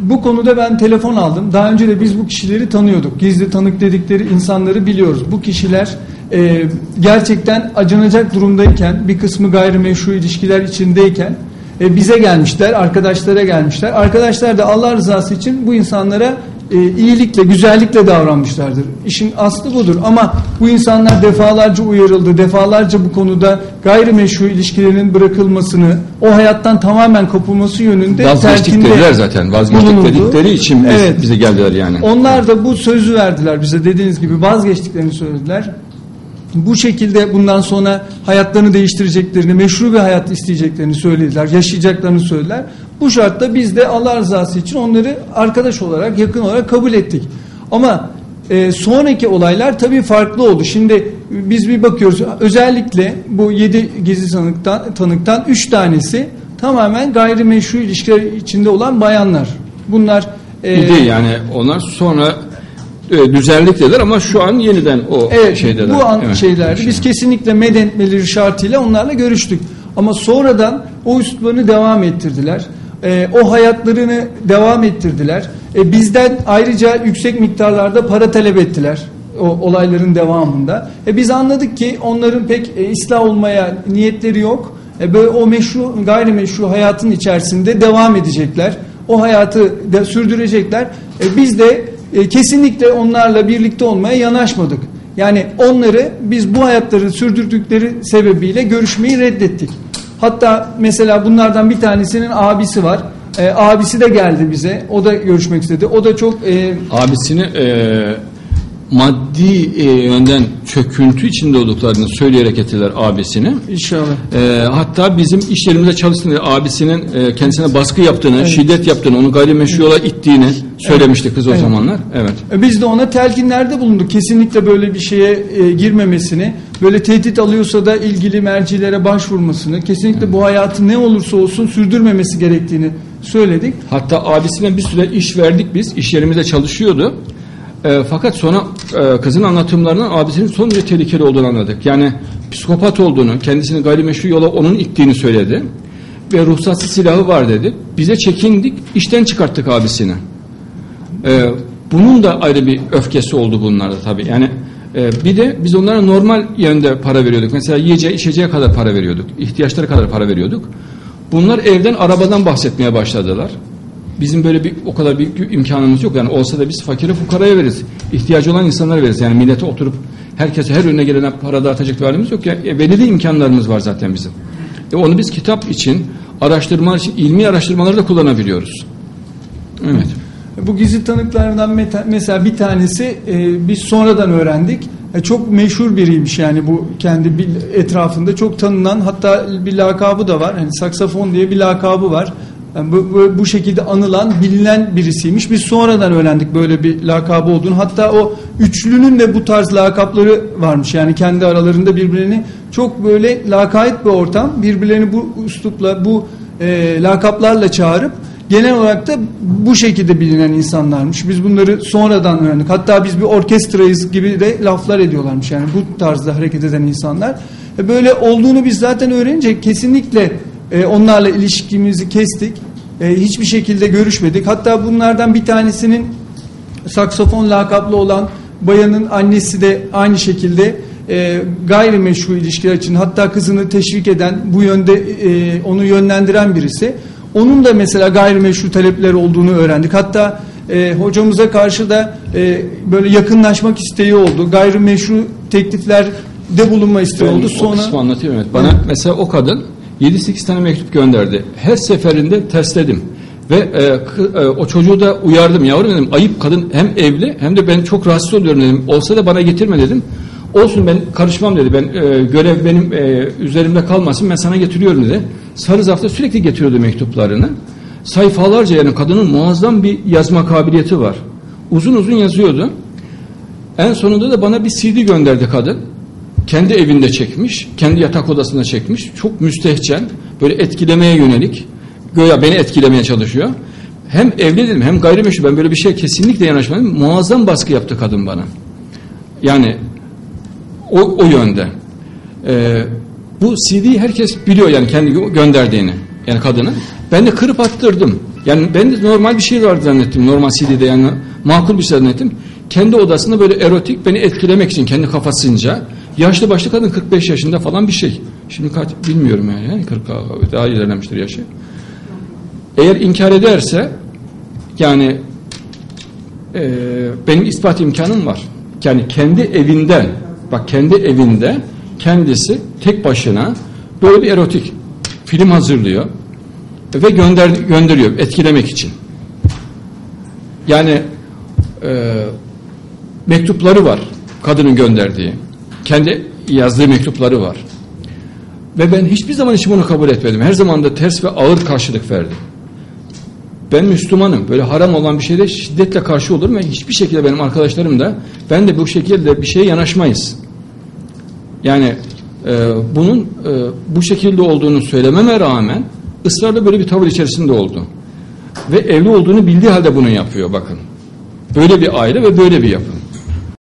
bu konuda ben telefon aldım. Daha önce de biz bu kişileri tanıyorduk. Gizli tanık dedikleri insanları biliyoruz. Bu kişiler e, gerçekten acınacak durumdayken, bir kısmı gayrimeşru ilişkiler içindeyken e, bize gelmişler, arkadaşlara gelmişler. Arkadaşlar da Allah rızası için bu insanlara e, iyilikle, güzellikle davranmışlardır. İşin aslı budur. Ama bu insanlar defalarca uyarıldı, defalarca bu konuda gayrimeşru ilişkilerinin bırakılmasını, o hayattan tamamen kopulması yönünde Vazgeçtik telkinde dediler zaten. Vazgeçtik bulunuldu. dedikleri için biz, Evet. bize geldiler yani. Onlar da bu sözü verdiler bize dediğiniz gibi vazgeçtiklerini söylediler. Bu şekilde bundan sonra hayatlarını değiştireceklerini, meşru bir hayat isteyeceklerini söylediler, yaşayacaklarını söylediler. Bu şartta biz de Allah rızası için onları arkadaş olarak, yakın olarak kabul ettik. Ama e, sonraki olaylar tabii farklı oldu. Şimdi biz bir bakıyoruz özellikle bu yedi gizli tanıktan, tanıktan üç tanesi tamamen gayrimeşru ilişkiler içinde olan bayanlar. Bunlar e, Bir de yani onlar sonra e, düzeldik dediler ama şu an yeniden o Evet, şeydeler. bu an Evet. şeylerdi. Biz kesinlikle medetmeleri şartıyla onlarla görüştük. Ama sonradan o üsluplarını devam ettirdiler. Ee, o hayatlarını devam ettirdiler. Ee, bizden ayrıca yüksek miktarlarda para talep ettiler o olayların devamında. E, biz anladık ki onların pek e, ıslah olmaya niyetleri yok. E, böyle o meşru, gayrimeşru hayatın içerisinde devam edecekler. O hayatı da sürdürecekler. E, biz de e, kesinlikle onlarla birlikte olmaya yanaşmadık. Yani onları biz bu hayatları sürdürdükleri sebebiyle görüşmeyi reddettik. Hatta mesela bunlardan bir tanesinin abisi var. E, abisi de geldi bize. O da görüşmek istedi. O da çok e, Abisini e, maddi e, yönden çöküntü içinde olduklarını söyleyerek getirdiler abisini. inşallah. E, hatta bizim iş yerimizde çalıştığında abisinin e, kendisine baskı yaptığını, şiddet yaptığını, onu gayrimeşru yola ittiğini söylemişti kız o Evet. zamanlar. Evet. E, Biz de ona telkinlerde bulunduk. Kesinlikle böyle bir şeye e, girmemesini, böyle tehdit alıyorsa da ilgili mercilere başvurmasını, kesinlikle bu hayatı ne olursa olsun sürdürmemesi gerektiğini söyledik. Hatta abisine bir süre iş verdik biz. İş yerimizde çalışıyordu. E, fakat sonra kızın anlatımlarından abisinin son derece tehlikeli olduğunu anladık. Yani psikopat olduğunu, kendisini gayrimeşru yola onun ittiğini söyledi. Ve ruhsatsız silahı var dedi. Bize çekindik, işten çıkarttık abisini. E, bunun da ayrı bir öfkesi oldu bunlarda tabii. Yani e, bir de biz onlara normal yönde para veriyorduk. Mesela yiyeceğe, içeceğe kadar para veriyorduk. ihtiyaçları kadar para veriyorduk. Bunlar evden, arabadan bahsetmeye başladılar. Bizim böyle bir o kadar büyük imkanımız yok. Yani olsa da biz fakire fukaraya veririz. İhtiyacı olan insanlara veririz. Yani millete oturup herkese her önüne gelene para dağıtacak halimiz yok. Ya, e, belirli imkanlarımız var zaten bizim. E, onu biz kitap için, araştırma için, ilmi araştırmaları da kullanabiliyoruz. Evet. Bu gizli tanıklardan mesela bir tanesi e, biz sonradan öğrendik. E, çok meşhur biriymiş yani bu kendi etrafında çok tanınan hatta bir lakabı da var. Hani saksafon diye bir lakabı var. Yani bu, bu, bu şekilde anılan, bilinen birisiymiş. Biz sonradan öğrendik böyle bir lakabı olduğunu. Hatta o üçlünün de bu tarz lakapları varmış. Yani kendi aralarında birbirlerini çok böyle lakayt bir ortam. Birbirlerini bu üslupla, bu e, lakaplarla çağırıp genel olarak da bu şekilde bilinen insanlarmış. Biz bunları sonradan öğrendik. Hatta biz bir orkestrayız gibi de laflar ediyorlarmış. Yani bu tarzda hareket eden insanlar. E, Böyle olduğunu biz zaten öğrenince kesinlikle e, onlarla ilişkimizi kestik. E, Hiçbir şekilde görüşmedik. Hatta bunlardan bir tanesinin saksofon lakaplı olan bayanın annesi de aynı şekilde e, gayrimeşru ilişkiler için hatta kızını teşvik eden bu yönde e, onu yönlendiren birisi. Onun da mesela gayrimeşru talepleri olduğunu öğrendik. Hatta e, hocamıza karşı da e, böyle yakınlaşmak isteği oldu. Gayrimeşru teklifler de bulunma isteği Ben oldu. o Sonra kısmı anlatayım evet. Bana mesela o kadın 7-8 tane mektup gönderdi. Her seferinde tersledim. Ve e, e, o çocuğu da uyardım yavrum dedim. Ayıp kadın hem evli hem de ben çok rahatsız oluyorum dedim. Olsa da bana getirme dedim. Olsun ben karışmam dedi. Ben e, görev benim e, üzerimde kalmasın ben sana getiriyorum dedi. Sarı zarfta sürekli getiriyordu mektuplarını. Sayfalarca yani kadının muazzam bir yazma kabiliyeti var. Uzun uzun yazıyordu. En sonunda da bana bir CD gönderdi kadın. Kendi evinde çekmiş, kendi yatak odasında çekmiş. Çok müstehcen, böyle etkilemeye yönelik. Göya beni etkilemeye çalışıyor. Hem evli dedim hem gayrimeşru. Ben böyle bir şey kesinlikle yanaşmadım. Muazzam baskı yaptı kadın bana. Yani o, o yönde. Ee, bu CD'yi herkes biliyor yani kendi gö- gönderdiğini. Yani kadının. Ben de kırıp attırdım. Yani ben de normal bir şey vardı zannettim. Normal CD'de yani makul bir şey zannettim. Kendi odasında böyle erotik beni etkilemek için kendi kafasınca yaşlı başlı kadın 45 yaşında falan bir şey. Şimdi kaç bilmiyorum yani, yani 40 daha ilerlemiştir yaşı. Eğer inkar ederse yani e, benim ispat imkanım var. Yani kendi evinden bak kendi evinde kendisi tek başına böyle bir erotik film hazırlıyor ve gönder gönderiyor etkilemek için. Yani e, mektupları var kadının gönderdiği. Kendi yazdığı mektupları var. Ve ben hiçbir zaman hiç bunu kabul etmedim. Her zaman da ters ve ağır karşılık verdim. Ben Müslümanım. Böyle haram olan bir şeyde şiddetle karşı olurum ve hiçbir şekilde benim arkadaşlarım da ben de bu şekilde bir şeye yanaşmayız. Yani e, bunun e, bu şekilde olduğunu söylememe rağmen ısrarla böyle bir tavır içerisinde oldu. Ve evli olduğunu bildiği halde bunu yapıyor bakın. Böyle bir aile ve böyle bir yapı.